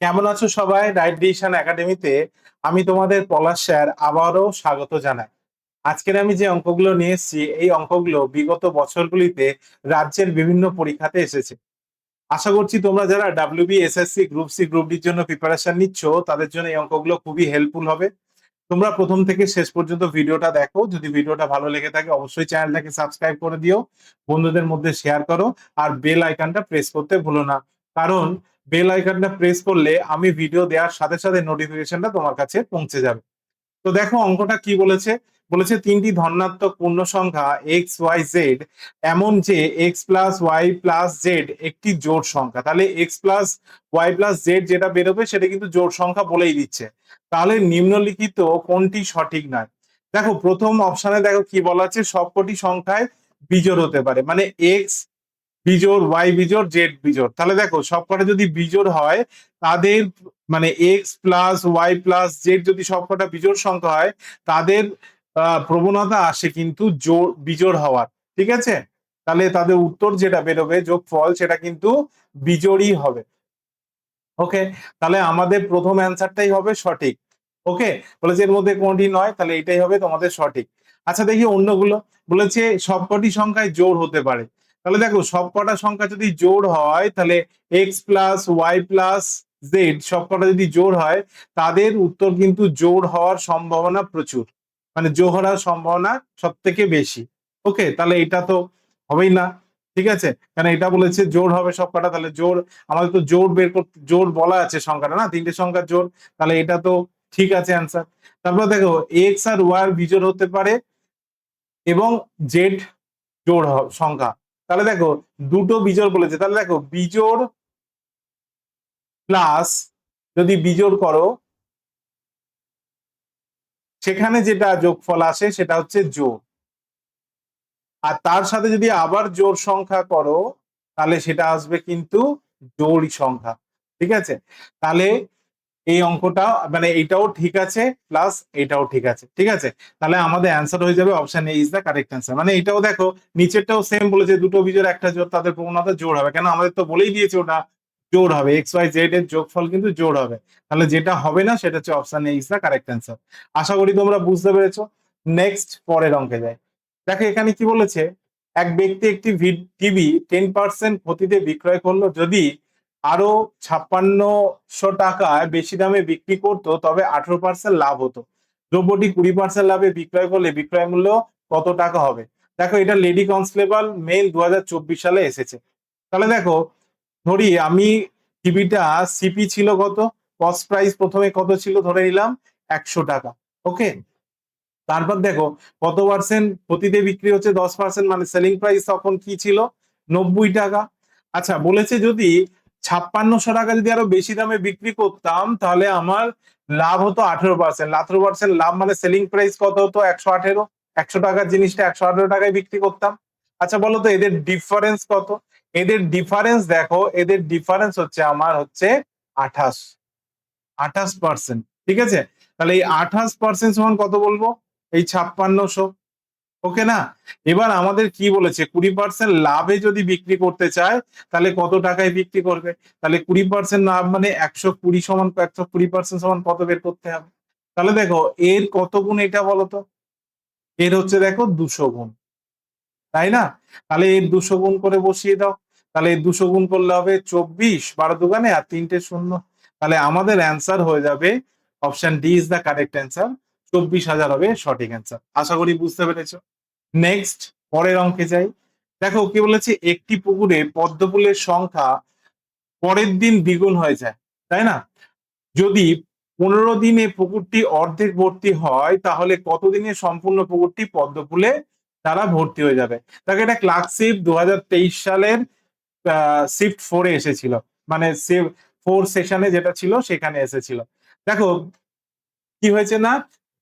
কেমন আছো সবাই? রাইট ডিসিশন একাডেমিতে আমি তোমাদের পলাশ স্যার আবারও স্বাগত জানাই। আজকের আমি যে অঙ্কগুলো নিয়ে এসেছি, এই অঙ্কগুলো বিগত বছরগুলিতে রাজ্যের বিভিন্ন পরীক্ষাতে এসেছে। আশা করছি তোমরা যারা WB SSC group C group ডির জন্য প্রিপারেশন নিচ্ছ, তাদের জন্য এই অঙ্কগুলো খুবই হেল্পফুল হবে। তোমরা প্রথম থেকে শেষ পর্যন্ত ভিডিওটা দেখো। যদি ভিডিওটা ভালো লেগে থাকে, অবশ্যই চ্যানেলটাকে সাবস্ক্রাইব করে দিও। বন্ধুদের মধ্যে শেয়ার করো। আর বেল আইকনটা প্রেস করতে ভুলো না। কারণ বেল আইকনটা প্রেস করলে আমি ভিডিও দেওয়ার সাথে সাথে নোটিফিকেশনটা তোমার কাছে পৌঁছে যাবে। তো দেখো অঙ্কটা কি বলেছে? বলেছে তিনটি ধনাত্মক পূর্ণ সংখ্যা এক্স ওয়াই জেড এমন যে X plus Y plus Z একটি জোড় সংখ্যা। তাহলে X plus Y plus Z যেটা বেরোবে সেটা কিন্তু জোড় সংখ্যা বলেই দিচ্ছে। তাহলে নিম্নলিখিত কোনটি সঠিক নয়? দেখো প্রথম অপশনে দেখো কি বলা আছে? সবকটি সংখ্যায় বিজোড় হতে পারে। মানে এক্স বিজোড় ওয়াই বিজোড় জেড বিজোড়। তাহলে দেখো, সবকটা যদি বিজোড় হয়, তাদের মানে X plus Y plus Z যদি সবকটা বিজোড় সংখ্যা হয়, তাদের প্রবণতা আসে কিন্তু জোড়, বিজোড় হওয়ার। ঠিক আছে? তাহলে তাদের উত্তর যেটা বেরোবে যোগফল সেটা কিন্তু বিজোড়ই হবে। ওকে? তাহলে আমাদের প্রথম অ্যান্সারটাই হবে সঠিক। ওকে? বলেছে এর মধ্যে কোনটি নয়, তাহলে এটাই হবে তোমাদের সঠিক। আচ্ছা দেখি অন্যগুলো। বলেছে সবকটি সংখ্যায় জোর হতে পারে। তাহলে দেখো সবকটা সংখ্যা যদি জোড় হয়, তাহলে X plus Y plus Z সবকটা যদি জোড় হয়, তাদের উত্তর কিন্তু জোড় হওয়ার সম্ভাবনা প্রচুর। মানে জোড় হওয়ার সম্ভাবনা সব থেকে বেশি। ওকে? তাহলে এটা তো হবেই না। ঠিক আছে? কারণ এটা বলেছে জোর হবে সবকটা, তাহলে জোর আমাদের তো জোর বের করতে জোর বলা আছে সংখ্যাটা না? তিনটে সংখ্যার জোর তাহলে এটা তো ঠিক আছে অ্যান্সার তারপর দেখো এক্স আর ওয়াই বিজোড় হতে পারে এবং জেড জোর সংখ্যা। তাহলে দেখো, দুটো বিজোড় বলেছে। তাহলে দেখো, বিজোড় প্লাস যদি বিজোড় করো, সেখানে যেটা যোগফল আসে সেটা হচ্ছে জোড়। আর তার সাথে যদি আবার জোর সংখ্যা করো, তাহলে সেটা আসবে কিন্তু জোড় সংখ্যা। ঠিক আছে? তাহলে এই অঙ্কটা মানে এইটাও ঠিক আছে প্লাস এটাও ঠিক আছে ঠিক আছে? তাহলে আমাদের অ্যান্সার হয়ে যাবে option A is the correct answer মানে এটাও দেখো, নিচেরটাও সেম বলেছে, দুটো বিজোড় একটা জোর, তাদের প্রবণতা জোর হবে। কেন? আমাদের তো বলেই দিয়েছে ওটা, জোর হবে। এক্স ওয়াই জেড এর যোগফল কিন্তু জোর হবে। তাহলে যেটা হবে না, সেটা হচ্ছে option A is the correct answer আশা করি তোমরা বুঝতে পেরেছ। নেক্সট পরের অঙ্কে যাই। দেখো, এখানে কি বলেছে? এক ব্যক্তি একটি টিভি টেন পার্সেন্ট ক্ষতিতে বিক্রয় করল যদি আরও ছাপ্পান্নশো টাকায় বেশি দামে বিক্রি করতো, তবে আঠারো পার্সেন্ট লাভ হতো। দ্রব্যটি কুড়ি পার্সেন্ট লাভে বিক্রয় করলে বিক্রয় মূল্য কত টাকা হবে? দেখো, এটা লেডি কনস্টেবল মেল দু হাজার চব্বিশ সালে এসেছে। তাহলে দেখো, ধরি আমি টিভিটা সিপি ছিল কত? কস্ট প্রাইস প্রথমে কত ছিল ধরে নিলাম, একশো টাকা। ওকে? তারপর দেখো, কত পার্সেন্ট প্রতিতে বিক্রি হচ্ছে? দশ পার্সেন্ট মানে সেলিং প্রাইস তখন কি ছিল? নব্বই টাকা। আচ্ছা বলেছে যদি ছাপ্পান্নশো টাকা যদি আরও বেশি দামে বিক্রি করতাম, তাহলে আমার লাভ হতো আঠেরো পার্সেন্ট আঠেরো পার্সেন্ট লাভ মানে সেলিং প্রাইস কত হতো? একশো আঠেরো। একশো টাকার জিনিসটা একশো আঠেরো টাকায় বিক্রি করতাম। আচ্ছা বলো তো এদের ডিফারেন্স কত? এদের ডিফারেন্স দেখো, এদের ডিফারেন্স হচ্ছে আমার হচ্ছে আঠাশ। আঠাশ পার্সেন্ট ঠিক আছে? তাহলে এই আঠাশ পার্সেন্ট সমান কত বলব? এই ছাপ্পান্নশো। ওকে না? এবার আমাদের কি বলেছে? কুড়ি পার্সেন্ট লাভে যদি বিক্রি করতে চায়, তাহলে কত টাকায় বিক্রি করবে? তাহলে কুড়ি পার্সেন্ট লাভ মানে একশো কুড়ি সমান, একশো কুড়ি পার্সেন্ট সমান কত বের করতে হবে? তাহলে দেখো, এর কত গুণ এটা বলো তো এর হচ্ছে দেখো দুশো গুণ। তাই না? তাহলে এর দুশো গুণ করে বসিয়ে দাও। তাহলে এর দুশো গুণ করলে হবে চব্বিশ, বারো দোকানে আর তিনটে শূন্য। তাহলে আমাদের অ্যান্সার হয়ে যাবে option D is the correct answer চব্বিশ হাজার হবে সঠিক অ্যান্সার আশা করি বুঝতে পেরেছ। নেক্সট পরের অঙ্কে যাই। দেখো, কি বলেছে? একটি পুকুরে পদ্মফুলের সংখ্যা পরের দিন দ্বিগুণ হয়ে যায়, তাই না? যদি পনেরো দিনে পুকুরটি অর্ধেক ভর্তি হয়, তাহলে কতদিনে সম্পূর্ণ পুকুরটি পদ্মফুলে তারা ভর্তি হয়ে যাবে? তাকে এটা ক্লার্কশিপ দু সালের শিফট ফোরে এসেছিল। মানে ফোর সেশনে যেটা ছিল, সেখানে এসেছিল। দেখো, কি হয়েছে না?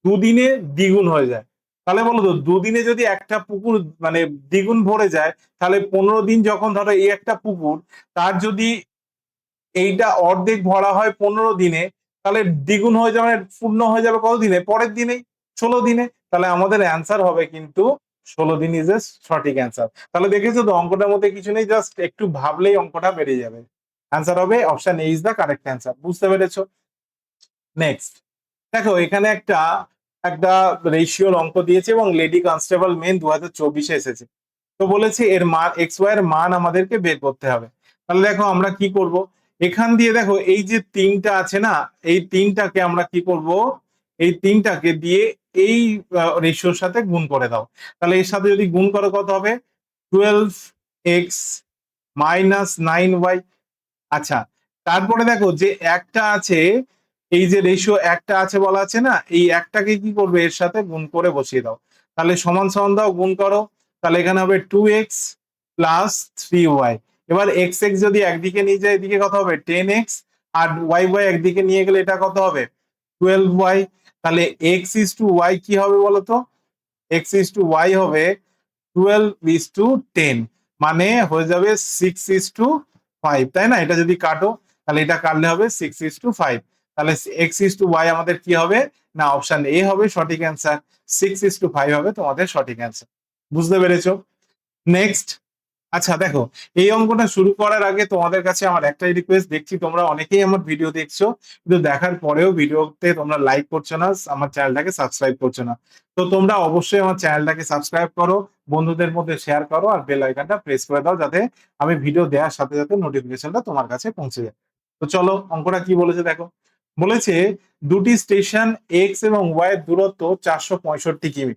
দুদিনে দ্বিগুণ হয়ে যায়। তাহলে বলো তো, দুদিনে যদি একটা পুকুর মানে দ্বিগুণ ভরে যায়, তাহলে পনেরো দিন যখন ধরো এই একটা পুকুর, তার যদি এইটা অর্ধেক ভরা হয় পনেরো দিনে, তাহলে দ্বিগুণ হয়ে যাবে পূর্ণ হয়ে যাবে কত দিনে? পরের দিনেই, ষোলো দিনে। তাহলে আমাদের অ্যান্সার হবে কিন্তু ষোলো দিন ইজ এ সঠিক অ্যান্সার তাহলে দেখেছ তো, অঙ্কটার মধ্যে কিছু নেই জাস্ট একটু ভাবলেই অঙ্কটা বেড়ে যাবে। অ্যান্সার হবে option A is the correct answer বুঝতে পেরেছ? নেক্সট দেখো এখানে একটা একটা রেশিওর অঙ্ক দিয়েছে এবং লেডি কনস্টেবল মেন দু হাজার চব্বিশে এসেছে। তো বলেছে এর মান এক্স ওয়াই এর মান আমাদেরকে বের করতে হবে। তাহলে দেখো আমরা কি করব? এখান দিয়ে দেখো এই যে তিনটা আছে না, এই তিনটাকে আমরা কি করব? এই তিনটাকে দিয়ে এই রেশিওর সাথে গুণ করে দাও। তাহলে এর সাথে যদি গুণ করো কত হবে? Twelve X minus nine Y আচ্ছা তারপরে দেখো যে একটা আছে এই যে রেশিও একটা আছে বলা আছে না, এই একটাকে কি করবে? এর সাথে গুণ করে বসিয়ে দাও। তাহলে সমান সমান দাও, গুণ করো। তাহলে এখানে হবে two X plus three Y এবার এক্স এক্স যদি একদিকে নিয়ে যায়, এদিকে কত হবে? টেন এক্স আর ওয়াই ওয়াই একদিকে নিয়ে গেলে এটা কত হবে? টুয়েলভ ওয়াই তাহলে এক্স ইস টু ওয়াই কি হবে বলতো? এক্স ইস টু ওয়াই হবে টুয়েলভ ইস টু টেন মানে হয়ে যাবে সিক্স ইস টু ফাইভ তাই না? এটা যদি কাটো, তাহলে এটা কাটলে হবে সিক্স ইস টু ফাইভ তাহলে এক্স ইস টু ওয়াই আমাদের কি হবে? না অপশন এ হবে, সঠিক answer six is to five হবে, তোমাদের সঠিক অ্যান্সার বুঝতে পেরেছ? নেক্সট আচ্ছা দেখো, এই অঙ্কটা শুরু করার আগে তোমাদের কাছে আমার একটাই রিকোয়েস্ট দেখছি তোমরা অনেকেই আমার ভিডিও দেখছ, কিন্তু দেখার পরেও ভিডিওতে তোমরা লাইক করছ না, আমার চ্যানেলটাকে সাবস্ক্রাইব করছ না। তো তোমরা অবশ্যই আমার চ্যানেলটাকে সাবস্ক্রাইব করো, বন্ধুদের মধ্যে শেয়ার করো, আর বেল আইকনটা প্রেস করে দাও, যাতে আমি ভিডিও দেওয়ার সাথে সাথে নোটিফিকেশনটা তোমার কাছে পৌঁছে যায়। তো চলো, অঙ্কটা কি বলেছে দেখো। বলেছে দুটি স্টেশন এক্স এবং ওয়াই এর দূরত্ব চারশো পঁয়ষট্টি কিমি।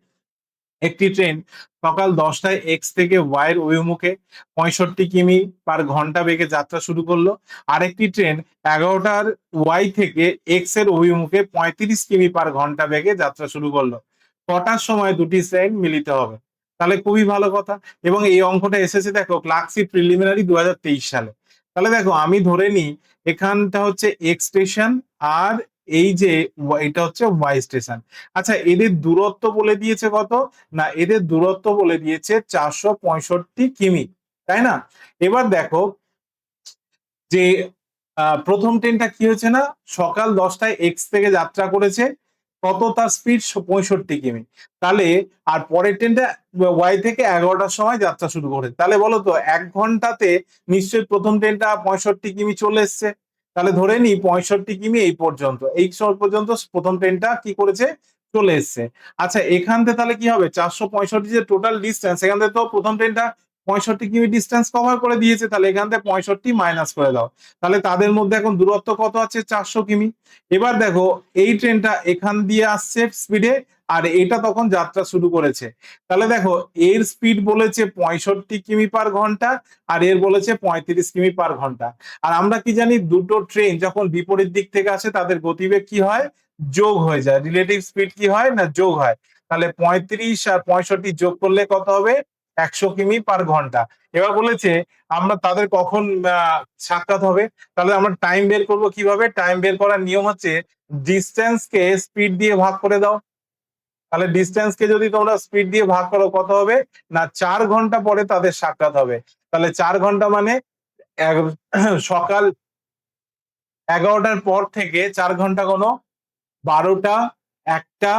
একটি ট্রেন সকাল দশটায় এক্স থেকে ওয়াই এর অভিমুখে পঁয়ষট্টি কিমি পার ঘণ্টা বেগে যাত্রা শুরু করল। আরেকটি ট্রেন এগারোটার ওয়াই থেকে এক্সের অভিমুখে পঁয়ত্রিশ কিমি পার ঘণ্টা বেগে যাত্রা শুরু করল। কটার সময় দুটি ট্রেন মিলিত হবে। তাহলে খুবই ভালো কথা। এবং এই অঙ্কটা এসেছে দেখো, ক্লার্কশিপ প্রিলিমিনারি দু হাজার তেইশ সালে। তাহলে দেখো আমি ধরে নিই এখানটা হচ্ছে এক্স স্টেশন আর এই যে এটা হচ্ছে ওয়াই স্টেশন আচ্ছা এদের দূরত্ব বলে দিয়েছে কত? না, এদের দূরত্ব বলে দিয়েছে চারশো পঁয়ষট্টি কিমি, তাই না? এবার দেখো যে প্রথম ট্রেনটা কি হয়েছে না? সকাল দশটায় এক্স থেকে যাত্রা করেছে। কত তার স্পিড পঁয়ষট্টি কিমি। তাহলে, আর পরের ট্রেনটা ওয়াই থেকে এগারোটার সময় যাত্রা শুরু করে। তাহলে বলো তো, এক ঘন্টাতে নিশ্চয়ই প্রথম ট্রেনটা পঁয়ষট্টি কিমি চলে এসছে। তাহলে ধরে নি, পঁয়ষট্টি কিমি এই পর্যন্ত। এই সময় পর্যন্ত প্রথম ট্রেনটা কি করেছে? চলে এসছে। আচ্ছা এখান থেকে তাহলে কি হবে? চারশো পঁয়ষট্টি যে টোটাল ডিস্টেন্স এখান থেকে তো প্রথম ট্রেনটা পঁয়ষট্টি কিমি ডিস্টেন্স কভার করে দিয়েছে, তাহলে এখান থেকে পঁয়ষট্টি মাইনাস করে দাও। তাহলে তাদের মধ্যে এখন দূরত্ব কত আছে? চারশো কিমি। এবার দেখো, এই ট্রেনটা এখান দিয়ে আসছে স্পিডে আর এটা তখন যাত্রা শুরু করেছে। তাহলে দেখো, এর স্পিড বলেছে পঁয়ষট্টি কিমি পার ঘণ্টা, আর এর বলেছে পঁয়ত্রিশ কিমি পার ঘণ্টা। আর আমরা কি জানি, দুটো ট্রেন যখন বিপরীত দিক থেকে আসে, তাদের গতিবেগ কি হয়? যোগ হয়ে যায়। রিলেটিভ স্পিড কি হয় না যোগ হয়? তাহলে পঁয়ত্রিশ আর পঁয়ষট্টি যোগ করলে কত হবে? একশো কিমি পার ঘণ্টা। এবার বলেছে, আমরা তাদের কখন সাক্ষাৎ হবে? তাহলে আমরা টাইম বের করব কীভাবে? টাইম বের করার নিয়ম হচ্ছে ডিস্টেন্সকে স্পিড দিয়ে ভাগ করে দাও। তাহলে ডিস্টেন্সকে যদি তোমরা স্পিড দিয়ে ভাগ করো, কত হবে? না, চার ঘণ্টা পরে তাদের সাক্ষাৎ হবে। তাহলে চার ঘণ্টা মানে সকাল এগারোটার পর থেকে চার ঘণ্টা কোনো? বারোটা, একটা,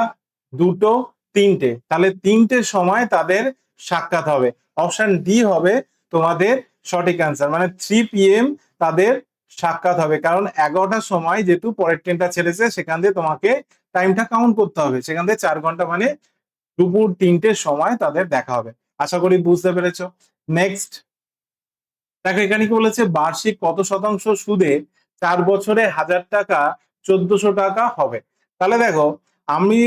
দুটো, তিনটে। তাহলে তিনটের সময় তাদের সাক্ষাৎ হবে। অপশন ডি হবে তোমাদের সঠিক অ্যান্সার মানে থ্রি পিএম তাদের সাক্ষাৎ হবে। কারণ এগারোটার সময় যেহেতু পরের ট্রেনটা ছেড়েছে, সেখান দিয়ে তোমাকে টাইমটা কাউন্ট করতে হবে। সেখান থেকে চার ঘণ্টা মানে দুপুর তিনটের সময় তাদের দেখা হবে। আশা করি বুঝতে পেরেছ। নেক্সট দেখো এখানে কি বলেছে? বার্ষিক কত শতাংশ সুদে চার বছরে হাজার টাকা চোদ্দশো টাকা হবে। তাহলে দেখো, আমি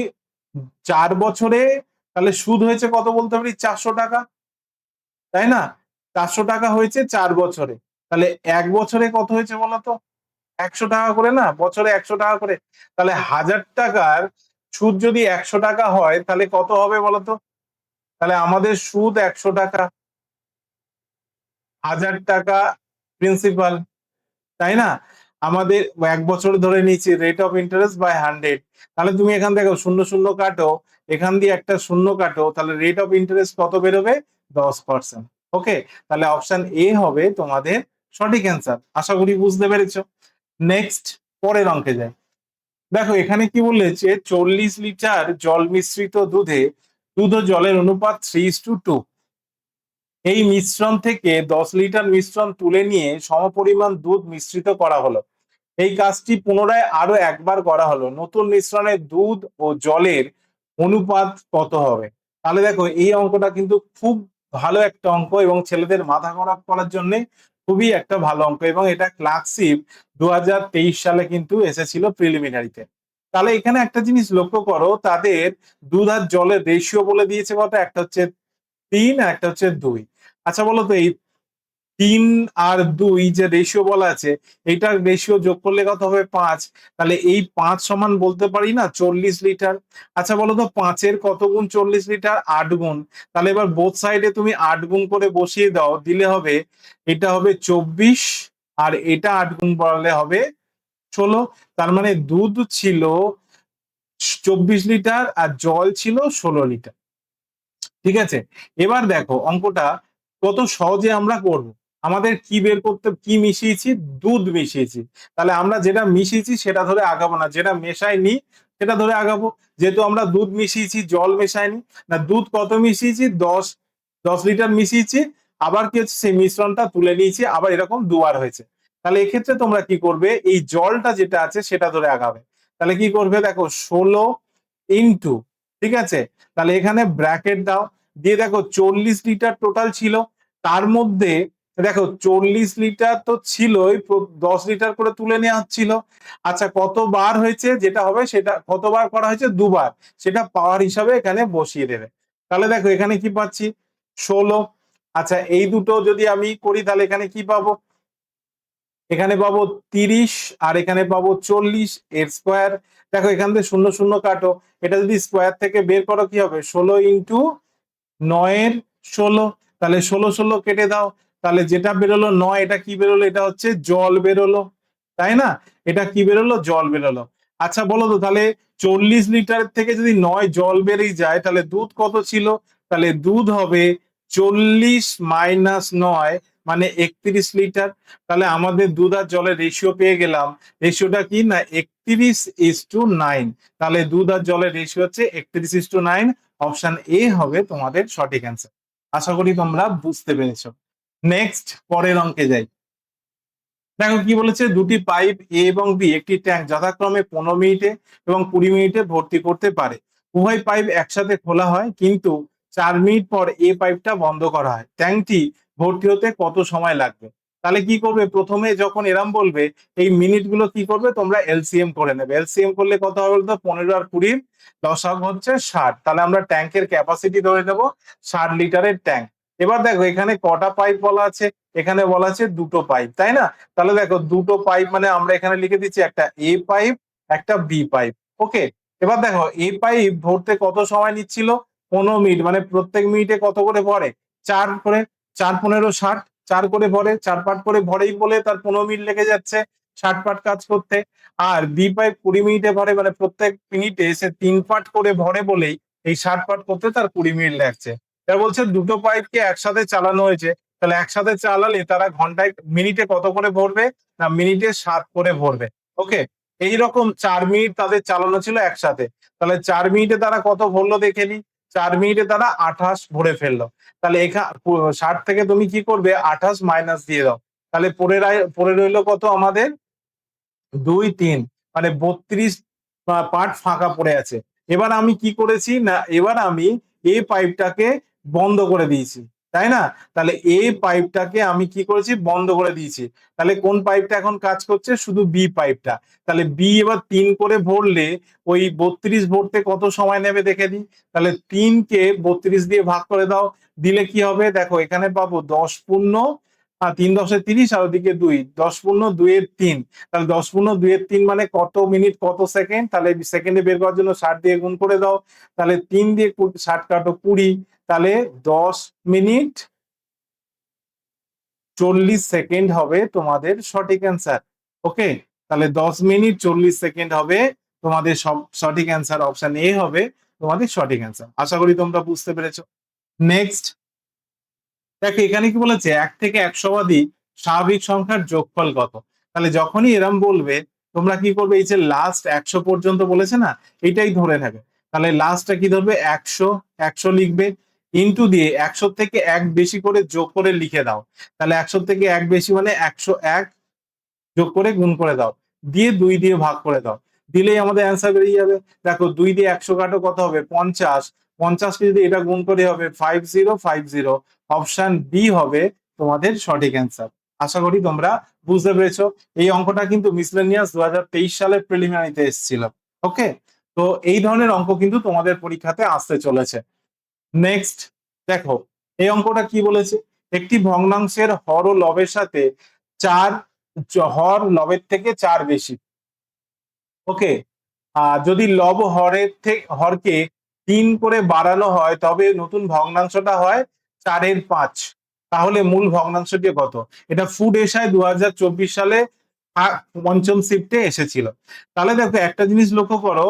চার বছরে তাহলে সুদ হয়েছে কত বলতে পারি? চারশো টাকা। তাই না? চারশো টাকা হয়েছে চার বছরে। তাহলে এক বছরে কত হয়েছে বলতো একশো টাকা করে না? বছরে একশো টাকা করে। তাহলে হাজার টাকার সুদ যদি একশো টাকা হয়, তাহলে কত হবে বলতো তাহলে আমাদের সুদ একশো টাকা। হাজার টাকা প্রিন্সিপাল তাই না? আমাদের এক বছর ধরে নিচ্ছি rate of interest by hundred তাহলে তুমি এখান থেকে শূন্য শূন্য কাটো। এখান দিয়ে একটা শূন্য কাটো, তাহলে রেট অফ ইন্টারেস্ট কত বেরোবে? দশ পার্সেন্ট ওকে তাহলে অপশন এ হবে তোমাদের সঠিক অ্যান্সার আশা করি বুঝতে পেরেছ। নেক্সট পরের অঙ্কে যায় দেখো, এখানে কি বলেছে? চল্লিশ লিটার জল মিশ্রিত দুধে দুধ ও জলের অনুপাত থ্রি টু টু এই মিশ্রণ থেকে দশ লিটার মিশ্রণ তুলে নিয়ে সমপরিমাণ দুধ মিশ্রিত করা হলো। এই কাজটি পুনরায় আরও একবার করা হলো। নতুন মিশ্রণে দুধ ও জলের অনুপাত কত হবে? তাহলে দেখো, এই অঙ্কটা কিন্তু খুব ভালো একটা অঙ্ক এবং ছেলেদের মাথা খারাপ করার জন্য খুবই একটা ভালো অঙ্ক এবং এটা ক্লাসিপ দু সালে কিন্তু এসেছিল প্রিলিমিনারিতে। তাহলে এখানে একটা জিনিস লক্ষ্য করো, তাদের দুধ আর জলের রেশিও বলে দিয়েছে কত? একটা হচ্ছে তিন একটা হচ্ছে দুই। আচ্ছা বলো তো, এই তিন আর দুই যে রেশিও বলা আছে এইটার রেশিও যোগ করলে কত হবে? পাঁচ। তাহলে এই পাঁচ সমান বলতে পারি না, চল্লিশ লিটার। আচ্ছা বলো তো, পাঁচের কত গুণ চল্লিশ লিটার? আট গুণ। তাহলে এবার বোথ সাইডে তুমি আট গুণ করে বসিয়ে দাও, দিলে হবে, এটা হবে চব্বিশ, আর এটা আট গুণ বাড়ালে হবে ষোলো। তার মানে দুধ ছিল চব্বিশ লিটার আর জল ছিল ষোলো লিটার। ঠিক আছে? এবার দেখো, অঙ্কটা কত সহজে আমরা করব। আমাদের কি বের করতে, কি মিশিয়েছি? দুধ মিশিয়েছি। তাহলে আমরা যেটা মিশিয়েছি সেটা ধরে আগাবো না। যেটা মেশাইনি, সেটা ধরে আগাবো। যেহেতু আমরা দুধ মিশিয়েছি, জল মেশাইনি, না দুধ কত মিশিয়েছি? দশ দশ লিটার মিশিয়েছি। আবার কি হচ্ছে? সেই মিশ্রণটা তুলে নিয়েছি, আবার এরকম দুবার হয়েছে। তাহলে এক্ষেত্রে তোমরা কি করবে? এই জলটা যেটা আছে সেটা ধরে আগাবে। তাহলে কি করবে? দেখো, ষোলো ইন্টু ঠিক আছে? তাহলে এখানে ব্র্যাকেট দাও। দিয়ে দেখো, চল্লিশ লিটার টোটাল ছিল। তার মধ্যে দেখো, চল্লিশ লিটার তো ছিলই দশ লিটার করে তুলে নেওয়া হচ্ছিল। আচ্ছা কতবার হয়েছে যেটা হবে সেটা, কতবার করা হয়েছে? দুবার। সেটা পাওয়ার হিসাবে এখানে বসিয়ে দেবে। তাহলে দেখো, এখানে কি পাচ্ছি? ষোলো। আচ্ছা এই দুটো যদি আমি করি, তাহলে এখানে কি পাবো? এখানে পাবো তিরিশ আর এখানে পাবো চল্লিশ, এর স্কোয়ার। দেখো, এখান থেকে শূন্য শূন্য কাটো। এটা যদি স্কোয়ার থেকে বের করো, কি হবে? ষোলো ইন্টু নয়ের ষোলো। তাহলে ষোলো ষোলো কেটে দাও। তাহলে যেটা বেরোলো নয়, এটা কি বেরোলো? এটা হচ্ছে জল বেরোলো, তাই না? এটা কি বেরোলো? জল বেরোলো। আচ্ছা বলো তো, তাহলে চল্লিশ লিটার থেকে যদি নয় জল বেরিয়ে যায়, তাহলে দুধ কত ছিল? তাহলে দুধ হবে চল্লিশ মাইনাস নয় মানে একত্রিশ লিটার। তাহলে আমাদের দুধ আর জলের রেশিও পেয়ে গেলাম। রেশিওটা কি? না, একত্রিশ ইস টু নাইন তাহলে দুধ আর জলের রেশিও হচ্ছে একত্রিশ is to nine option A হবে তোমাদের সঠিক অ্যান্সার আশা করি তোমরা বুঝতে পেরেছ। নেক্সট পরের অঙ্কে যাই। দেখো কি বলেছে? দুটি পাইপ এ এবং বি একটি ট্যাঙ্ক যথাক্রমে পনেরো মিনিটে এবং কুড়ি মিনিটে ভর্তি করতে পারে। উভয় পাইপ একসাথে খোলা হয়, কিন্তু চার মিনিট পর এ পাইপটা বন্ধ করা হয়। ট্যাঙ্কটি ভর্তি হতে কত সময় লাগবে? তাহলে কি করবে? প্রথমে যখন এরাম বলবে, এই মিনিটগুলো কি করবে? তোমরা এলসিএম করে নেবে। এলসিএম করলে কত হবে বলতো? পনেরো আর কুড়ির দশক হচ্ছে ষাট। তাহলে আমরা ট্যাঙ্কের ক্যাপাসিটি ধরে নেব, ষাট লিটারের ট্যাঙ্ক এবার দেখো, এখানে কটা পাইপ বলা আছে? এখানে বলা আছে দুটো পাইপ তাই না? তাহলে দেখো, দুটো পাইপ মানে আমরা এখানে লিখে দিচ্ছি একটা এ পাইপ একটা বি পাইপ ওকে এবার দেখো এ পাইপ ভরতে কত সময় নিচ্ছিল? পনেরো মিনিট মানে প্রত্যেক মিনিটে কত করে ভরে? চার করে, চার পনেরো ষাট, চার করে ভরে, চার পাট করে ভরেই বলে তার পনেরো মিনিট লেগে যাচ্ছে, ষাট পাট কাজ করতে। আর বি পাইপ কুড়ি মিনিটে ভরে মানে প্রত্যেক মিনিটে সে তিন পাট করে ভরে বলেই এই ষাট পাট করতে তার কুড়ি মিনিট লাগছে। এবার বলছে দুটো পাইপকে একসাথে চালানো হয়েছে। তাহলে একসাথে চালালে তারা ঘন্টায় মিনিটে কত করে ভরবে? না, মিনিটে সাত করে ভরবে। ওকে? এইরকম চার মিনিট তাদের চালানো ছিল একসাথে। তাহলে চার মিনিটে তারা কত ভরলো দেখে নি? চার মিনিটে তারা আঠাশ ভরে ফেলল। তাহলে এখানে ষাট থেকে তুমি কি করবে? আঠাশ মাইনাস দিয়ে দাও। তাহলে পরে পরে রইল কত আমাদের? দুই, তিন। মানে বত্রিশ পার্ট ফাঁকা পড়ে আছে। এবার আমি কি করেছি? না, এবার আমি এই পাইপটাকে বন্ধ করে দিয়েছি, তাই না? তাহলে এই পাইপটাকে আমি কি করেছি? বন্ধ করে দিয়েছি। তাহলে কোন পাইপটা এখন কাজ করছে? শুধু বি পাইপটা। তাহলে বি এবার তিন করে ভরলে ওই বত্রিশ ভরতে কত সময় নেবে দেখে দিই তাহলে তিনকে বত্রিশ দিয়ে ভাগ করে দাও। দিলে কি হবে? দেখো এখানে পাবো দশ পূর্ণ আর তিন দশে তিরিশ আর ওদিকে দুই। দশ পূর্ণ দুইয়ের তিন। তাহলে দশ পূর্ণ দুইয়ের তিন মানে কত মিনিট, কত সেকেন্ড? তাহলে সেকেন্ডে বের করার জন্য ষাট দিয়ে গুণ করে দাও। তাহলে তিন দিয়ে ষাট কাটো কুড়ি। তাহলে দশ মিনিট চল্লিশ সেকেন্ড হবে তোমাদের সঠিক অ্যান্সার। ওকে? তাহলে দশ মিনিট চল্লিশ সেকেন্ড হবে তোমাদের সব, সঠিক অ্যান্সার অপশন এ হবে তোমাদের সঠিক অ্যান্সার। আশা করি তোমরা বুঝতে পেরেছ। নেক্সট। দেখো, এখানে কি বলেছে? এক থেকে একশো বাদী স্বাভাবিক সংখ্যার যোগফল কত? তাহলে যখনই এরম বলবে, তোমরা কি করবে? এই যে লাস্ট একশো পর্যন্ত বলেছে না, এটাই ধরে নেবে। তাহলে লাস্টটা কি ধরবে? একশো একশো লিখবে। ইন্টু দিয়ে একশো থেকে এক বেশি করে যোগ করে লিখে দাও। তাহলে একশো থেকে এক বেশি মানে একশো এক যোগ করে গুণ করে দাও। দিয়ে দুই দিয়ে ভাগ করে দাও। দিলেই আমাদের অ্যান্সার বেরিয়ে যাবে। দেখো, দুই দিয়ে একশো কাটো কত হবে? পঞ্চাশ। পঞ্চাশকে যদি এটা গুণ করে হবে five zero five zero option B হবে তোমাদের সঠিক অ্যান্সার আশা করি তোমরা বুঝতে পেরেছ। এই অঙ্কটা কিন্তু মিসলেনিয়াস দু হাজার তেইশ সালের প্রিলিমিনারিতে এসেছিল। ওকে তো এই ধরনের অঙ্ক কিন্তু তোমাদের পরীক্ষাতে আসতে চলেছে। নেক্সট দেখো, এই অঙ্কটা কি বলেছে? একটি ভগ্নাংশের হর ও লবের সাথে চার হর লবের থেকে চার বেশি। ওকে আর যদি লব হরের থেকে হরকে তিন করে বাড়ানো হয়, তবে নতুন ভগ্নাংশটা হয় চারের পাঁচ। তাহলে মূল ভগ্নাংশটি কত? এটা ফুড এসায় দু হাজার চব্বিশ সালে পঞ্চম শিফটে এসেছিল। তাহলে দেখো, একটা জিনিস লক্ষ্য করো,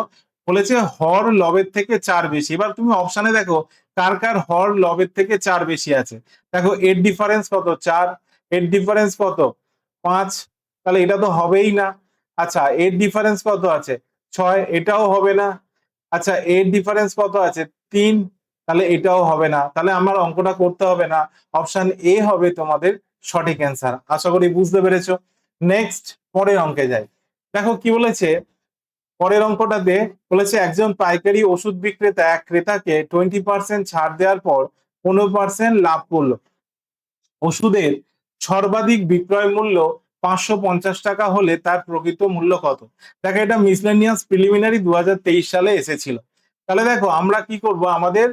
বলেছে হর লবের থেকে চার বেশি। এবার তুমি অপশানে দেখো, কার কার হর লবের থেকে চার বেশি আছে? দেখো, এর ডিফারেন্স কত? চার। এর ডিফারেন্স কত? পাঁচ। তাহলে এটা তো হবেই না। আচ্ছা এর ডিফারেন্স কত আছে? ছয়। এটাও হবে না। আচ্ছা এর ডিফারেন্স কত আছে? তিন, তাহলে এটাও হবে না। তাহলে আমার অঙ্কটা করতে হবে না। অপশন এ হবে তোমাদের সঠিক অ্যান্সার আশা করি বুঝতে পেরেছ। নেক্সট পরের অঙ্কে যাই। দেখো কি বলেছে? পরের অঙ্কটাতে বলেছে, একজন পাইকারি ওষুধ বিক্রেতা এক ক্রেতাকে টোয়েন্টি পার্সেন্ট ছাড় দেওয়ার পর পনেরো পার্সেন্ট লাভ করল। ওষুধের সর্বাধিক বিক্রয় মূল্য পাঁচশো পঞ্চাশ টাকা হলে তার প্রকৃত মূল্য কত? দেখো, এটা মিসলেনিয়াস প্রিলিমিনারি দু হাজার তেইশ সালে এসেছিল। তাহলে দেখো, আমরা কি করব? আমাদের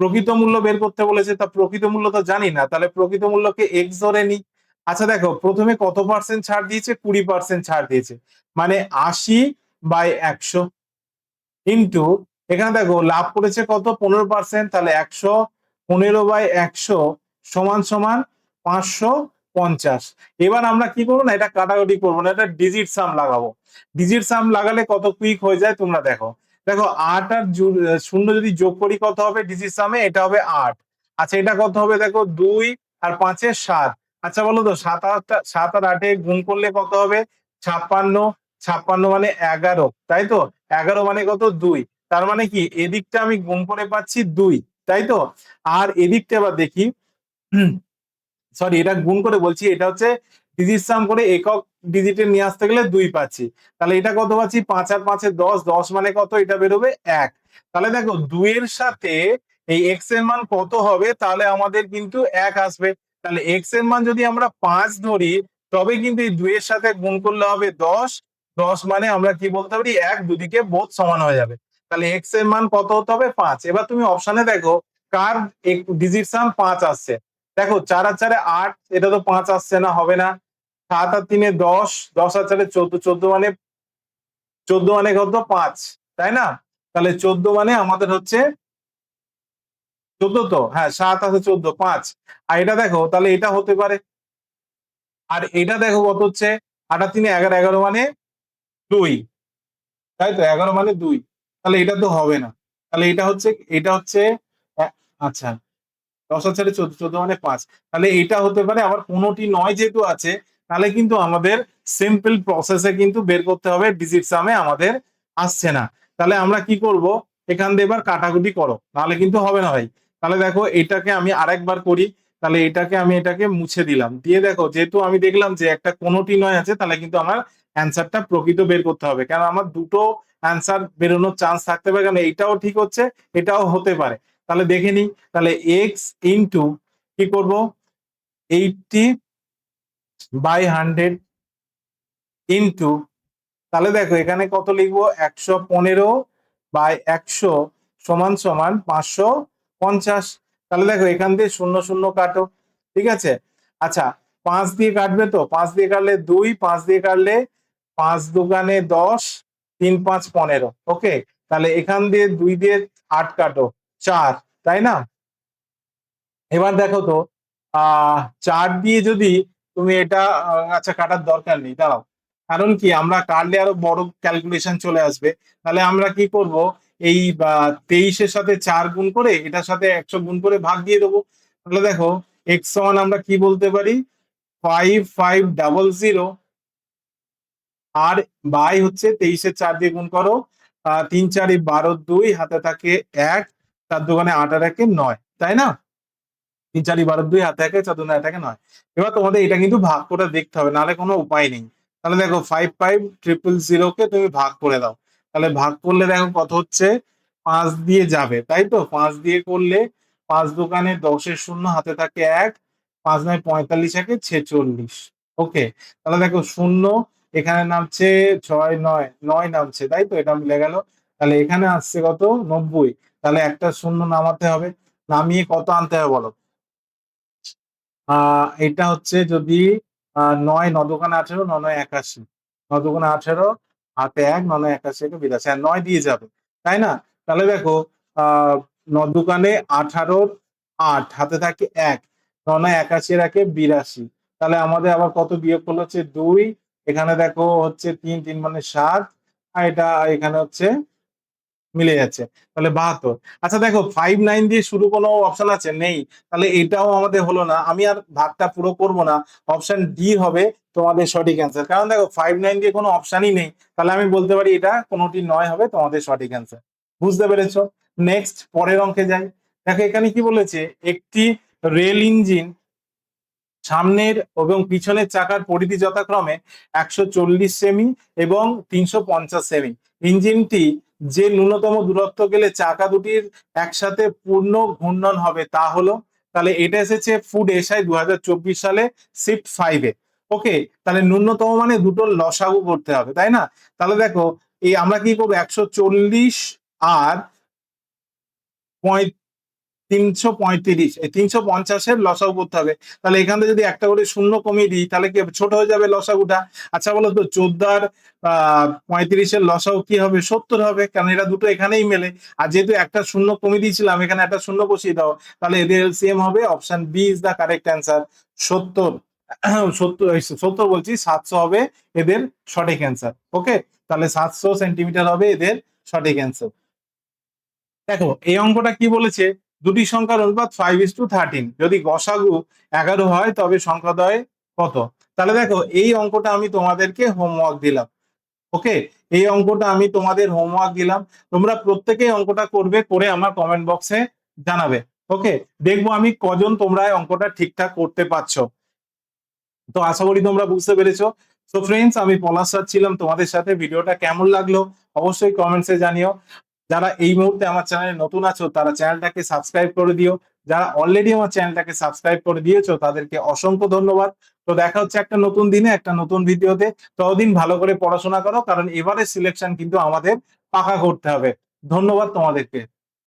প্রকৃত মূল্য বের করতে বলেছে, তা প্রকৃত মূল্য তো জানি না। তাহলে প্রকৃত মূল্যকে এক্স ধরে নিই। আচ্ছা দেখো, প্রথমে কত পার্সেন্ট ছাড় দিয়েছে? কুড়ি পার্সেন্ট ছাড় দিয়েছে। মানে আশি বাই একশো। ইন্টু এখানে দেখো, লাভ করেছে কত? পনেরো পার্সেন্ট তাহলে একশো পনেরো বাই একশো সমান সমান পাঁচশো পঞ্চাশ। এবার আমরা কি করব না, এটা কাটাকাটি করব না, এটা ডিজিট সাম লাগাবো। ডিজিট সাম লাগালে কত কুইক হয়ে যায় তোমরা দেখো। দেখো, আট আর শূন্য যদি যোগ করি কত হবে? ডিজিট সামে এটা হবে আট। আচ্ছা এটা কত হবে? দেখো, দুই আর পাঁচে সাত। আচ্ছা বলো তো, সাত আটটা, সাত আর আটে গুণ করলে কত হবে? ছাপ্পান্ন। ছাপ্পান্ন মানে এগারো, তাই তো? এগারো মানে কত? দুই। তার মানে কি? এদিকটা আমি গুণ করে পাচ্ছি দুই, তাই তো? আর এদিকটা এবার দেখি। সরি এটা গুণ করে বলছি, এটা হচ্ছে ডিজিট সাম করে একক ডিজিটে নিয়ে আসতে গেলে দুই পাচ্ছি। তাহলে এটা কত পাচ্ছি? পাঁচ আর পাঁচে দশ দশ মানে কত? এটা বেরোবে এক। তাহলে দেখো, দুইয়ের সাথে এই এক্সের মান কত হবে? তাহলে আমাদের কিন্তু এক আসবে। তাহলে এক্সের মান যদি আমরা পাঁচ ধরি, তবে কিন্তু এই দুইয়ের সাথে গুণ করলে হবে দশ। দশ মানে আমরা কি বলতে পারি? এক, দুদিকে বোধ সমান হয়ে যাবে। তাহলে এক্সের মান কত হতে হবে? পাঁচ। এবার তুমি অপশনে দেখো, কার ডিজিট সাম পাঁচ আসছে? দেখো, চার আর চারে আট, এটা তো পাঁচ আসছে না, হবে না। সাত আর তিনে দশ দশ আর চারে চোদ্দ চোদ্দ মানে চোদ্দ মানে কত? পাঁচ, তাই না? তাহলে চোদ্দ মানে আমাদের হচ্ছে চোদ্দ তো? হ্যাঁ সাত আছে চোদ্দ, পাঁচ। আর এটা দেখো, তাহলে এটা হতে পারে। আর এটা দেখো কত হচ্ছে? আট তিনে এগারো এগারো মানে দুই। তাই তো? এগারো মানে দুই। তাহলে এটা তো হবে না। তাহলে এটা হচ্ছে এটা হচ্ছে আচ্ছা। দশ আর চারে চোদ্দ চোদ্দ মানে পাঁচ। তাহলে এটা হতে পারে আবার কোনোটি নয় যেহেতু আছে, তাহলে কিন্তু আমাদের সিম্পল প্রসেসে কিন্তু বের করতে হবে ডিজিট সামে আমাদের আসছে না। তাহলে আমরা কি করব? এখান দিয়ে এবার কাটাকুটি করো, নাহলে কিন্তু হবে না ভাই। তাহলে দেখো এটাকে আমি আরেকবার করি, তাহলে এটাকে আমি এটাকে মুছে দিলাম। দিয়ে দেখো, যেহেতু আমি দেখলাম যে একটা কোনোটি নয় আছে, তাহলে কিন্তু আমার অ্যান্সারটা প্রকৃত বের করতে হবে। কারণ আমার দুটো অ্যান্সার বেরোনোর চান্স থাকতে পারে, কারণ এইটাও ঠিক হচ্ছে, এটাও হতে পারে। তাহলে দেখে নিই, তাহলে এক্স ইন্টু কি করব? এইটটি বাই হান্ড্রেড ইন্টু তাহলে দেখো এখানে কত লিখব? একশো পনেরো বাই একশো সমান সমান পাঁচশো পঞ্চাশ। তাহলে দেখো এখান দিয়ে শূন্য শূন্য কাটো, ঠিক আছে? আচ্ছা পাঁচ দিয়ে কাটবে তো? পাঁচ দিয়ে কাটলে দুই, পাঁচ দিয়ে কাটলে পাঁচ দোকানে দশ, তিন পাঁচ পনেরো ওকে তাহলে এখান দিয়ে দুই দিয়ে আট কাটো। চার, তাই না? এবার দেখো তো আহ চার দিয়ে যদি তুমি এটা আচ্ছা কাটার দরকার নেই, দাঁড়াও। কারণ কি, আমরা কাটলে আরও বড় ক্যালকুলেশন চলে আসবে। তাহলে আমরা কি করব, এই তেইশের সাথে চার গুণ করে, এটার সাথে একশো গুণ করে ভাগ দিয়ে দেবো। তাহলে দেখো এক্স সমান আমরা কি বলতে পারি? ফাইভ ফাইভ ডাবল জিরো আর বাই হচ্ছে তেইশের চার দিয়ে গুণ করো। তিন, চারি বারো, দুই, হাতে থাকে এক তার দোকানে আট আর একে নয়, তাই না? তিন চারি বারো দুই, হাতে একে চোদ্দ নয় একে নয়। এবার তোমাদের এটা কিন্তু ভাগ করে দেখতে হবে, নাহলে কোনো উপায় নেই। তাহলে দেখো ফাইভ ফাইভ ট্রিপল জিরো কে তুমি ভাগ করে দাও। তাহলে ভাগ করলে দেখো কত হচ্ছে? পাঁচ দিয়ে যাবে, তাই তো? পাঁচ দিয়ে করলে পাঁচ দোকানে দশের শূন্য, হাতে থাকে এক, পাঁচ নয় পঁয়তাল্লিশ একে ছেচল্লিশ। ওকে, তাহলে দেখো শূন্য এখানে নামছে ছয় নয় নয় নামছে, তাই তো? এটা মিলে গেল। তাহলে এখানে আসছে কত? নব্বই। তাহলে একটা শূন্য নামাতে হবে। নামিয়ে কত আনতে হবে বলো? আহ, এটা হচ্ছে যদি নয় ন দোকানে আঠেরো ন নয় একাশি। ন দোকানে আঠেরো, হাতে এক ন নয় একাশি একে বিরাশি। আর নয় দিয়ে যাবে, তাই না? তাহলে দেখো, আহ ন দোকানে আঠারোর আট, হাতে থাকে এক ন নয় একাশি রাখে বিরাশি। তাহলে আমাদের আবার কত বিয়োগ করল হচ্ছে দুই? এখানে দেখো হচ্ছে তিন তিন মানে সাত, আর এটা এখানে হচ্ছে মিলে যাচ্ছে। তাহলে বাহাত্তর। আচ্ছা দেখো ফাইভ নাইন দিয়ে শুরু কোনো অপশন আছে? নেই। তাহলে এটাও আমাদের হলো না। আমি আর ভাগটা পুরো করব না। অপশন ডি হবে তোমাদের সঠিক অ্যান্সার কারণ দেখো ফাইভ নাইন দিয়ে কোনো অপশনই নেই। তাহলে আমি বলতে পারি এটা কোনোটি নয় হবে তোমাদের সঠিক অ্যান্সার বুঝতে পেরেছ? নেক্সট পরের অঙ্কে যাই। দেখো, এখানে কি বলেছে? একটি রেল ইঞ্জিন সামনের এবং পিছনের চাকার পরিধি যথাক্রমে একশো চল্লিশ সেমি এবং তিনশো পঞ্চাশ সেমি। ইঞ্জিনটি যে ন্যূনতম দূরত্ব গেলে চাকা দুটির একসাথে পূর্ণ ঘূর্ণন হবে তা হলো, তাহলে এটা এসেছে ফুড এসআই দু হাজার চব্বিশ সালে শিফট ফাইভে ওকে, তাহলে ন্যূনতম মানে দুটো লসাগু করতে হবে, তাই না? তাহলে দেখো, এই আমরা কি করব? একশো চল্লিশ আর তিনশো পঁয়ত্রিশ। এই তিনশো পঞ্চাশের লসাগু করতে হবে। তাহলে এখান থেকে যদি একটা করে শূন্য কমিয়ে দিই, তাহলে কি? ছোট হয়ে যাবে লসাগুটা। আচ্ছা বলো তো চোদ্দ আর পঁয়ত্রিশের লসাগু কি হবে? সত্তর হবে কারণ এরা দুটো এখানেই মেলে। আর যেহেতু একটা শূন্য কমিয়ে দিয়েছিলাম, এখানে একটা শূন্য বসিয়ে দাও, তাহলে এদের এলসিএম হবে। Option B is the correct answer সত্তর। সত্তর সত্তর বলছি, সাতশো হবে এদের সঠিক অ্যান্সার ওকে তাহলে সাতশো সেন্টিমিটার হবে এদের সঠিক অ্যান্সার দেখো, এই অঙ্কটা কি বলেছে? দুটি সংখ্যার অনুপাত ফাইভ ইস টু থার্টিন যদি গসাগু এগারো হয়, তবে সংখ্যাদয় কত? তাহলে দেখো, এই অঙ্কটা আমি তোমাদেরকে হোমওয়ার্ক দিলাম। ওকে এই অঙ্কটা আমি তোমাদের হোমওয়ার্ক দিলাম। তোমরা প্রত্যেকেই অঙ্কটা করবে, করে আমার কমেন্ট বক্সে জানাবে। ওকে দেখব আমি কজন তোমরা অঙ্কটা ঠিকঠাক করতে পারছ। তো আশা করি তোমরা বুঝতে পেরেছ। তো ফ্রেন্ডস আমি পলাশ ছিলাম তোমাদের সাথে। ভিডিওটা কেমন লাগল? অবশ্যই কমেন্টসে জানিও। যারা এই মুহূর্তে আমার চ্যানেলে নতুন আছো, তারা চ্যানেলটাকে সাবস্ক্রাইব করে দিও। যারা অলরেডি আমার চ্যানেলটাকে সাবস্ক্রাইব করে দিয়েছ, তাদেরকে অসংখ্য ধন্যবাদ। তো দেখা হচ্ছে একটা নতুন দিনে, একটা নতুন ভিডিওতে। ততদিন ভালো করে পড়াশোনা করো, কারণ এবারে সিলেকশন কিন্তু আমাদের পাকা করতে হবে। ধন্যবাদ তোমাদেরকে।